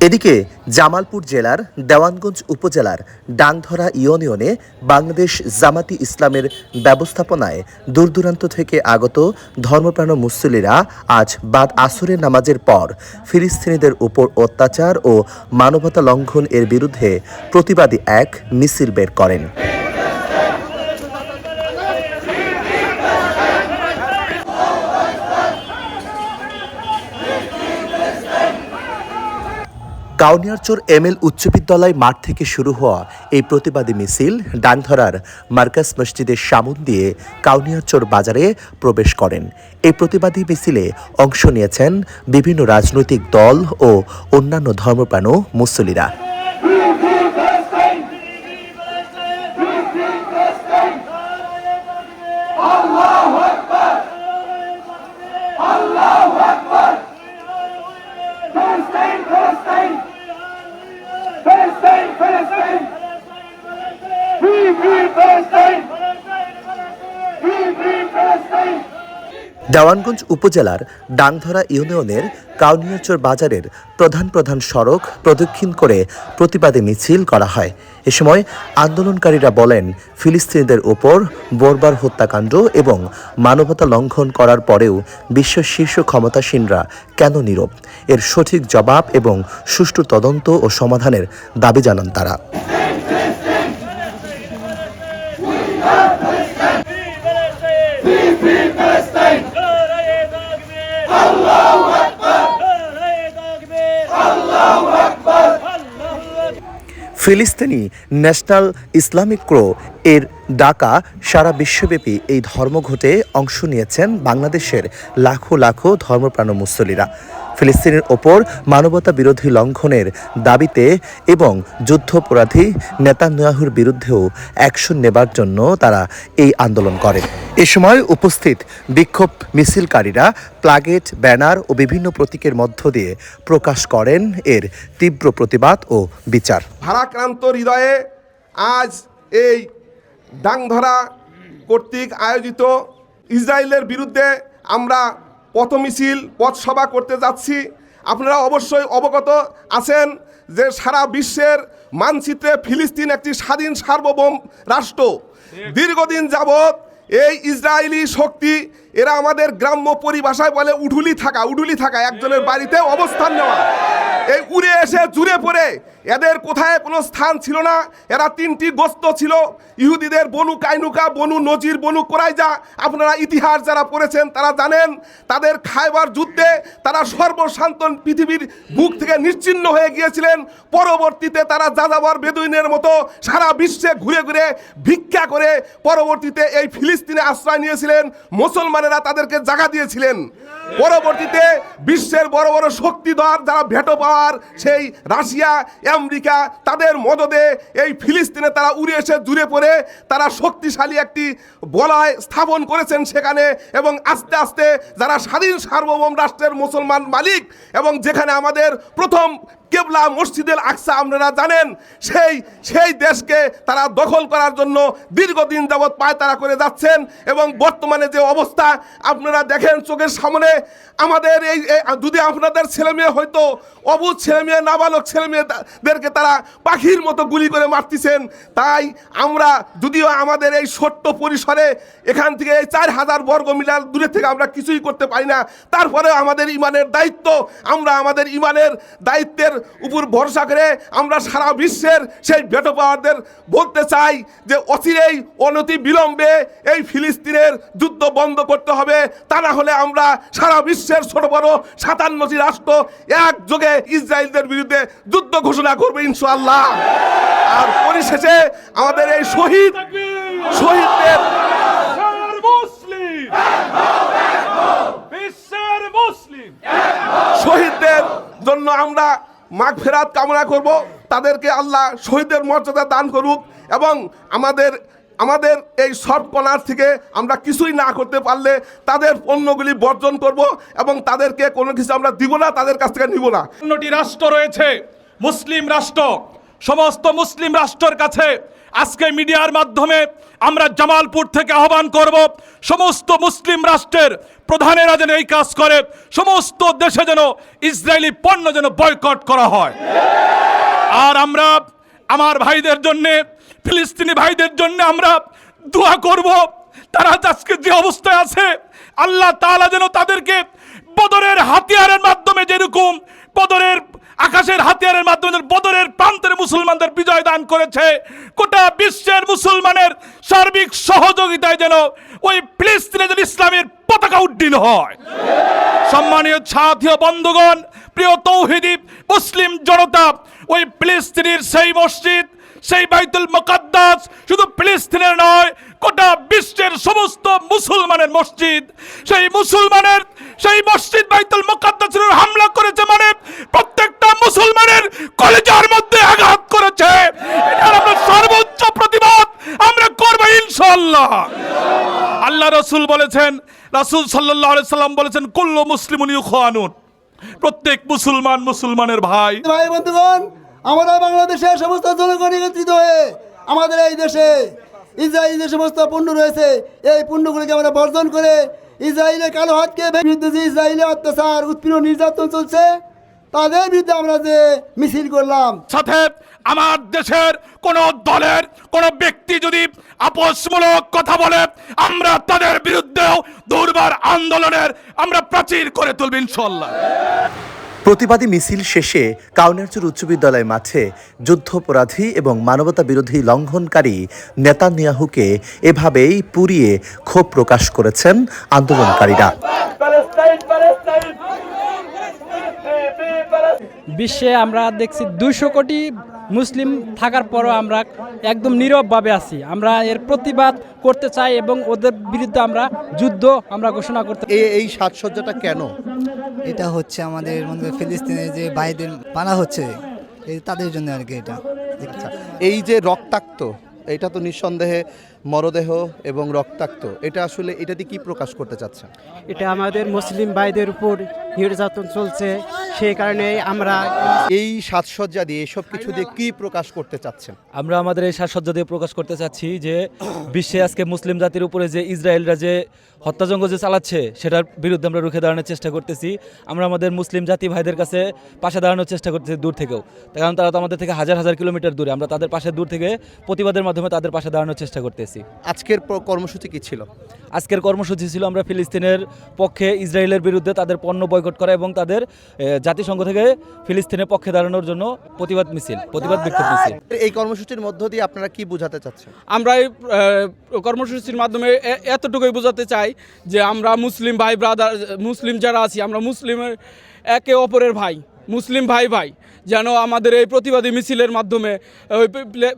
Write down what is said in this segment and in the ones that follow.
এদিকে জামালপুর জেলার দেওয়ানগঞ্জ উপজেলার ডাংধরা ইউনিয়নে বাংলাদেশ জামাতি ইসলামের ব্যবস্থাপনায় দূরদূরান্ত থেকে আগত ধর্মপ্রাণ মুসলিরা আজ বাদ আসরের নামাজের পর ফিলিস্তিনিদের উপর অত্যাচার ও মানবতা লঙ্ঘন এর বিরুদ্ধে প্রতিবাদী এক মিছিল বের করেন। কাউনিয়ারচর এম এল উচ্চ বিদ্যালয় মাঠ থেকে শুরু হওয়া এই প্রতিবাদী মিছিল ডানধরার মার্কাস মসজিদের সামন দিয়ে কাউনিয়ারচর বাজারে প্রবেশ করেন। এই প্রতিবাদী মিছিলে অংশ নিয়েছেন বিভিন্ন রাজনৈতিক দল ও অন্যান্য ধর্মপ্রাণ মুসল্লিরা। Palestine! দেওয়ানগঞ্জ উপজেলার ডাংধরা ইউনিয়নের কাউনিয়াচর বাজারের প্রধান প্রধান সড়ক প্রদক্ষিণ করে প্রতিবাদে মিছিল করা হয়। এ সময় আন্দোলনকারীরা বলেন, ফিলিস্তিনিদের ওপর বোরবার হত্যাকাণ্ড এবং মানবতা লঙ্ঘন করার পরেও বিশ্ব শীর্ষ ক্ষমতাসীনরা কেন নীরব? এর সঠিক জবাব এবং সুষ্ঠু তদন্ত ও সমাধানের দাবি জানান তারা। ফিলিস্তিনি ন্যাশনাল ইসলামিক ক্রো এর ডাকা সারা বিশ্বব্যাপী এই ধর্মঘটে অংশ নিয়েছেন বাংলাদেশের লাখো লাখো ধর্মপ্রাণ মুসল্লিরা। ফিলিস্তিনের ওপর মানবতা বিরোধী লঙ্ঘনের দাবিতে এবং যুদ্ধপরাধী নেতানিয়াহুর বিরুদ্ধেও অ্যাকশন নেবার জন্য তারা এই আন্দোলন করেন এ সময় উপস্থিত বিক্ষোভ মিছিলকারীরা প্লাগেট, ব্যানার ও বিভিন্ন প্রতীকের মধ্য দিয়ে প্রকাশ করেন এর তীব্র প্রতিবাদ ও বিচার। ভারাক্রান্ত হৃদয়ে আজ এই ডাংধরা কর্তৃক আয়োজিত ইসরায়েলের বিরুদ্ধে আমরা পথ মিছিল পথসভা করতে যাচ্ছি। আপনারা অবশ্যই অবগত আছেন যে সারা বিশ্বের মানচিত্রে ফিলিস্তিন একটি স্বাধীন সার্বভৌম রাষ্ট্র। দীর্ঘদিন যাবৎ এই ইসরায়েলি শক্তি, এরা আমাদের গ্রাম্য পরিভাষায় বলে উঠুলি থাকা উঠুলি থাকা, একজনের বাড়িতে অবস্থান নেওয়া। এসে জুড়ে পড়ে। এদের কোথায় কোনো স্থান ছিল না। এরা তিনটি গোস্ত ছিল। ইহুদিদের বনু কাইনুকা, বনু নজির, বনু কোরাইজা। আপনারা ইতিহাস যারা পড়েছেন, তারা জানেন, তাদের খাইবার যুদ্ধে তারা সর্বশান্তন পৃথিবীর বুক থেকে নিশ্চিন্ন হয়ে গিয়েছিলেন। পরবর্তীতে তারা যাযাবর বেদুইনের মতো সারা বিশ্বে ঘুরে ঘুরে ভিক্ষা করে পরবর্তীতে এই ফিলিস্তিনে আশ্রয় নিয়েছিলেন। মুসলমানেরা তাদেরকে জায়গা দিয়েছিলেন। পরবর্তীতে বিশ্বের বড় বড় শক্তিধর যারা ভেটো পাওয়ার সেই রাশিয়া, আমেরিকা, তাদের মদদে এই ফিলিস্তিনে তারা উড়ে এসে জুড়ে পড়ে, তারা শক্তিশালী একটি বলয় স্থাপন করেছেন সেখানে এবং আস্তে আস্তে যারা স্বাধীন সার্বভৌম রাষ্ট্রের মুসলমান মালিক এবং যেখানে আমাদের প্রথম কেবলা মসজিদের আকসা, আপনারা জানেন, সেই সেই দেশকে তারা দখল করার জন্য দীর্ঘদিন যাবৎ পায়তারা করে যাচ্ছেন এবং বর্তমানে যে অবস্থা, আপনারা দেখেন চোখের সামনে, আমাদের এই যদি আপনাদের ছেলে মেয়ে হয়তো অবুধ ছেলে মেয়ে, নাবালক ছেলে মেয়েদেরকে তারা পাখির মতো গুলি করে মারতেছেন, তাই আমরা যদিও আমাদের এই ছোট্ট পরিসরে এখান থেকে এই চার হাজার বর্গ মিটার দূরে থেকে আমরা কিছুই করতে পারি না তারপরে আমাদের ইমানের দায়িত্ব, আমরা আমাদের ইমানের দায়িত্বের উপর ভরসা করে আমরা সারা বিশ্বের সেই বেটো বলতে চাই যে অচিরেই অনতি বিলম্বে এই ফিলিস্তিনের যুদ্ধ বন্ধ করতে হবে। তা না হলে আমরা সারা বিশ্বের ছোট বড় সাতান্নটি রাষ্ট্র একযোগে ইসরায়েলদের বিরুদ্ধে যুদ্ধ ঘোষণা করবে ইনশাআল্লাহ। আর পরিশেষে আমাদের এই শহীদ শহীদদের শহীদদের জন্য আমরা মাঘ ফেরাত কামনা করব। তাদেরকে আল্লাহ শহীদের মর্যাদা দান করুক এবং আমাদের আমাদের এই সব কর্নার থেকে আমরা কিছুই না করতে পারলে তাদের পণ্যগুলি বর্জন করব এবং তাদেরকে কোনো কিছু আমরা দিব না, তাদের কাছ থেকে নিব না। অন্যটি রাষ্ট্র রয়েছে, মুসলিম রাষ্ট্র। সমস্ত মুসলিম রাষ্ট্রের কাছে আজকে মিডিয়ার মাধ্যমে আমরা জামালপুর থেকে আহ্বান করব, সমস্ত মুসলিম রাষ্ট্রের প্রধানেরা যেন এই কাজ করে, সমস্ত দেশে যেন ইসরায়েলি পণ্য যেন বয়কট করা হয়। আর আমরা আমার ভাইদের জন্য, ফিলিস্তিনি ভাইদের জন্য আমরা দোয়া করব, তারা আজকে যে অবস্থায় আছে, আল্লাহ তাআলা যেন তাদেরকে বদরের হাতিয়ারের মাধ্যমে যেরকম বদরের আকাশের হাতিয়ারের মাধ্যমে বদরের প্রান্তের মুসলমানদের বিজয় দান করেছে। গোটা বিশ্বের মুসলমানের সার্বিক সহযোগিতায় যেন ওই ফিলিস্তিনে যেন ইসলামের পতাকা উড্ডীন হয়। সম্মানীয় ছাত্রীয় বন্ধুগণ, প্রিয় তৌহিদি মুসলিম জনতা, ওই ফিলিস্তিনের সেই মসজিদ, সেই বাইতুল মুকাদ্দাস শুধু ফিলিস্তিনের নয় গোটা বিশ্বের সমস্ত মুসলমানের মসজিদ, সেই মুসলমানের, সেই মসজিদ বাইতুল মুকাদ্দাসের হামলা করেছে মানে প্রত্যেকটা মুসলমানের কলেজার মধ্যে আঘাত করেছে। আমরা সর্বোচ্চ প্রতিবাদ আমরা করব ইনশাআল্লাহ। আল্লাহ রসুল বলেছেন, রাসূল সাল্লাল্লাহু আলাইহি সাল্লাম বলেছেন, কুল্লু মুসলিমুন ইউখানুন প্রত্যেক মুসলমান মুসলমানের ভাই। ভাই বন্ধুগণ আমরা বাংলাদেশের সমস্ত জনগণ একত্রিত হয়ে আমাদের এই দেশে ইসরায়েল যে সমস্ত পণ্য রয়েছে। এই পণ্যগুলিকে আমরা বর্জন করে ইসরায়েলের কালো হাতকে বিরুদ্ধে যে ইসরায়েলের অত্যাচার, উৎপীড়ন, নির্যাতন চলছে, তাদের বিরুদ্ধে আমরা যে মিছিল করলাম। সাথে আমার দেশের কোন দলের, কোন ব্যক্তি যদি আপোষমূলক কথা বলে, আমরা তাদের বিরুদ্ধেও দুর্বার আন্দোলনের আমরা প্রাচীর করে তুলব ইনশাল্লাহ প্রতিবাদী মিছিল শেষে কাউনারচুর উচ্চ বিদ্যালয় মাঠে যুদ্ধপরাধী এবং মানবতা বিরোধী লঙ্ঘনকারী নেতানিয়াহুকে এভাবেই পুড়িয়ে ক্ষোভ প্রকাশ করেছেন আন্দোলনকারীরা. বিশ্বে আমরা দেখছি দুইশো কোটি মুসলিম থাকার পরও আমরা একদম নীরবভাবে আছি আমরা এর প্রতিবাদ করতে চাই এবং ওদের বিরুদ্ধে আমরা যুদ্ধ আমরা ঘোষণা করতে এই এই সাজসজ্জাটা কেন এটা হচ্ছে আমাদের মনে ফিলিস্তিনের যে বাইদের পানা হচ্ছে, এই তাদের জন্য আর কি এটা। এই যে রক্তাক্ত এটা তো নিঃসন্দেহে মরদেহ এবং রক্তাক্ত এটা আসলে এটা দিয়ে কি প্রকাশ করতে চাচ্ছেন? এটা আমাদের মুসলিম ভাইদের উপর নির্যাতন চলছে সেই কারণে আমরা এই সাজসজ্জা দিয়ে এসব কিছু দিয়ে কি প্রকাশ করতে চাচ্ছেন? আমরা আমাদের এই সাজসজ্জা দিয়ে প্রকাশ করতে চাচ্ছি যে বিশ্বে আজকে মুসলিম জাতির উপরে যে ইসরায়েলরা যে হত্যাযজ্ঞ যে চালাচ্ছে সেটার বিরুদ্ধে আমরা রুখে দাঁড়ানোর চেষ্টা করতেছি। আমরা আমাদের মুসলিম জাতি ভাইদের কাছে পাশে দাঁড়ানোর চেষ্টা করতেছি দূর থেকেও। কারণ তারা তো আমাদের থেকে হাজার হাজার কিলোমিটার দূরে আমরা তাদের পাশে দূর থেকে প্রতিবাদের মাধ্যমে তাদের পাশে দাঁড়ানোর চেষ্টা করতেছি। আজকের কর্মসূচি কি ছিল? আজকের কর্মসূচি ছিল আমরা ফিলিস্তিনের পক্ষে ইসরায়েলের বিরুদ্ধে তাদের পণ্য বয়কট করা এবং তাদের জাতিসংঘ থেকে ফিলিস্তিনের পক্ষে দাঁড়ানোর জন্য প্রতিবাদ মিছিল প্রতিবাদ বিক্ষোভ মিছিল। এই কর্মসূচির মধ্য দিয়ে আপনারা কি বোঝাতে চাচ্ছেন? আমরা এই কর্মসূচির মাধ্যমে এ- এতটুকুই বোঝাতে চাই যে আমরা মুসলিম ভাই ব্রাদার মুসলিম যারা আছি আমরা মুসলিমের একে অপরের ভাই। মুসলিম ভাই ভাই যেন আমাদের এই প্রতিবাদী মিছিলের মাধ্যমে ওই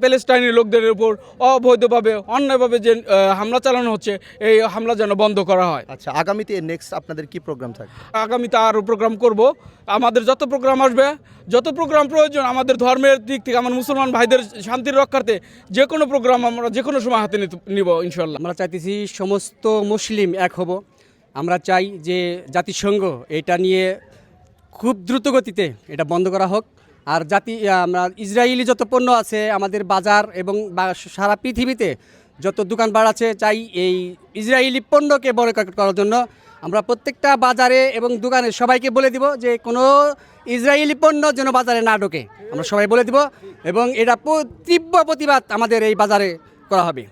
প্যালেস্টাইনের লোকদের উপর অবৈধভাবে অন্যায়ভাবে যে হামলা চালানো হচ্ছে এই হামলা যেন বন্ধ করা হয়। আচ্ছা আগামীতে নেক্সট আপনাদের কি প্রোগ্রাম থাকবে? আগামীতে আরও প্রোগ্রাম করব। আমাদের যত প্রোগ্রাম আসবে যত প্রোগ্রাম প্রয়োজন আমাদের ধর্মের দিক থেকে আমার মুসলমান ভাইদের শান্তির রক্ষার্থে যে কোনো প্রোগ্রাম আমরা যে কোনো সময় হাতে নিতে- নিব ইনশাল্লাহ আমরা চাইতেছি সমস্ত মুসলিম এক হব। আমরা চাই যে জাতিসংঘ এটা নিয়ে খুব দ্রুত গতিতে এটা বন্ধ করা হোক। আর জাতি আমরা ইসরায়েলি যত পণ্য আছে আমাদের বাজার এবং সারা পৃথিবীতে যত দোকানপাট আছে চাই এই ইসরায়েলি পণ্যকে বয়কট করার জন্য আমরা প্রত্যেকটা বাজারে এবং দোকানে সবাইকে বলে দিব যে কোনো ইসরায়েলি পণ্য যেন বাজারে না ঢোকে। আমরা সবাই বলে দিব এবং এটা তীব্র প্রতিবাদ আমাদের এই বাজারে করা হবে।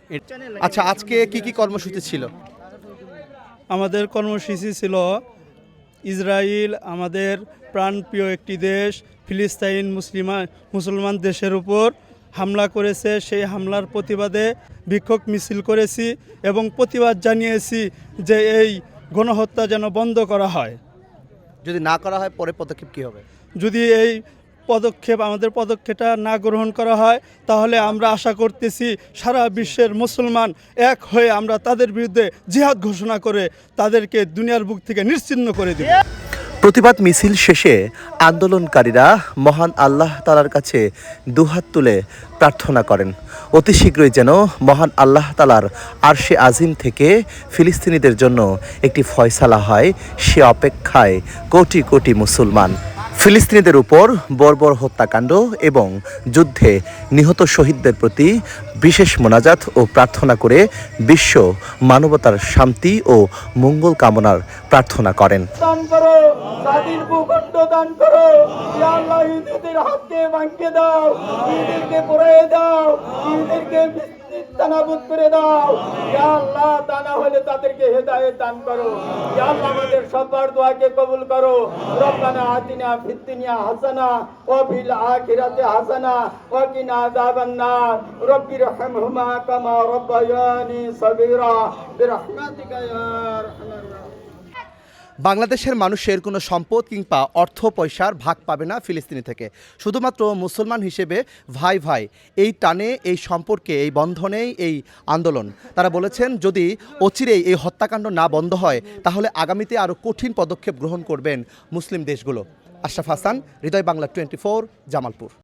আচ্ছা আজকে কি কি কর্মসূচি ছিল? আমাদের কর্মসূচি ছিল ইসরায়েল আমাদের প্রাণপ্রিয় একটি দেশ ফিলিস্তাইন মুসলিমা মুসলমান দেশের উপর হামলা করেছে। সেই হামলার প্রতিবাদে বিক্ষোভ মিছিল করেছি এবং প্রতিবাদ জানিয়েছি যে এই গণহত্যা যেন বন্ধ করা হয়। যদি না করা হয় পরে পদক্ষেপ কী হবে? যদি এই পদক্ষেপ, আমাদের পদক্ষেপটা না গ্রহণ করা হয়, তাহলে আমরা আশা করতেছি সারা বিশ্বের মুসলমান এক হয়ে আমরা তাদের বিরুদ্ধে জিহাদ ঘোষণা করে তাদেরকে দুনিয়ার বুক থেকে নিশ্চিহ্ন করে দেব। প্রতিবাদ মিছিল শেষে আন্দোলনকারীরা মহান আল্লাহ তালার কাছে দুহাত তুলে প্রার্থনা করেন। অতি শীঘ্রই যেন মহান আল্লাহ তালার আরশে আজিম থেকে ফিলিস্তিনিদের জন্য একটি ফয়সালা হয়, সে অপেক্ষায় কোটি কোটি মুসলমান ফিলিস্তিনিদের উপর বর্বর হত্যাকাণ্ড এবং যুদ্ধে নিহত শহীদদের প্রতি বিশেষ মোনাজাত ও প্রার্থনা করে বিশ্ব মানবতার শান্তি ও মঙ্গল কামনার প্রার্থনা করেন। দাও দাও তানাবুদ করে দাও। আল্লাহ তানা হলে তাদেরকে হেদায়েত দান করো। আল্লাহ, আমাদের সবার দোয়াকে কবুল করো। রব্বানা আতিনা ফিদ্দুনিয়া হাসানা ওয়া ফিল আখিরাতি হাসানা ওয়া কিনা আযাবান নার। রব্বি রহমহুমা কামা রব্বায়ানি সাগীরা। বিরহমাতিকা ইয়া আরহামার বাংলাদেশের মানুষের কোনো সম্পদ কিংবা অর্থ পয়সার ভাগ পাবে না ফিলিস্তিনি থেকে। শুধুমাত্র মুসলমান হিসেবে ভাই ভাই, এই টানে, এই সম্পর্কে, এই বন্ধনেই এই আন্দোলন। তারা বলেছেন, যদি অচিরেই এই হত্যাকাণ্ড না বন্ধ হয়, তাহলে আগামীতে আরও কঠিন পদক্ষেপ গ্রহণ করবেন মুসলিম দেশগুলো। Ashraf Hasan, Hridoy Bangla twenty four Jamalpur.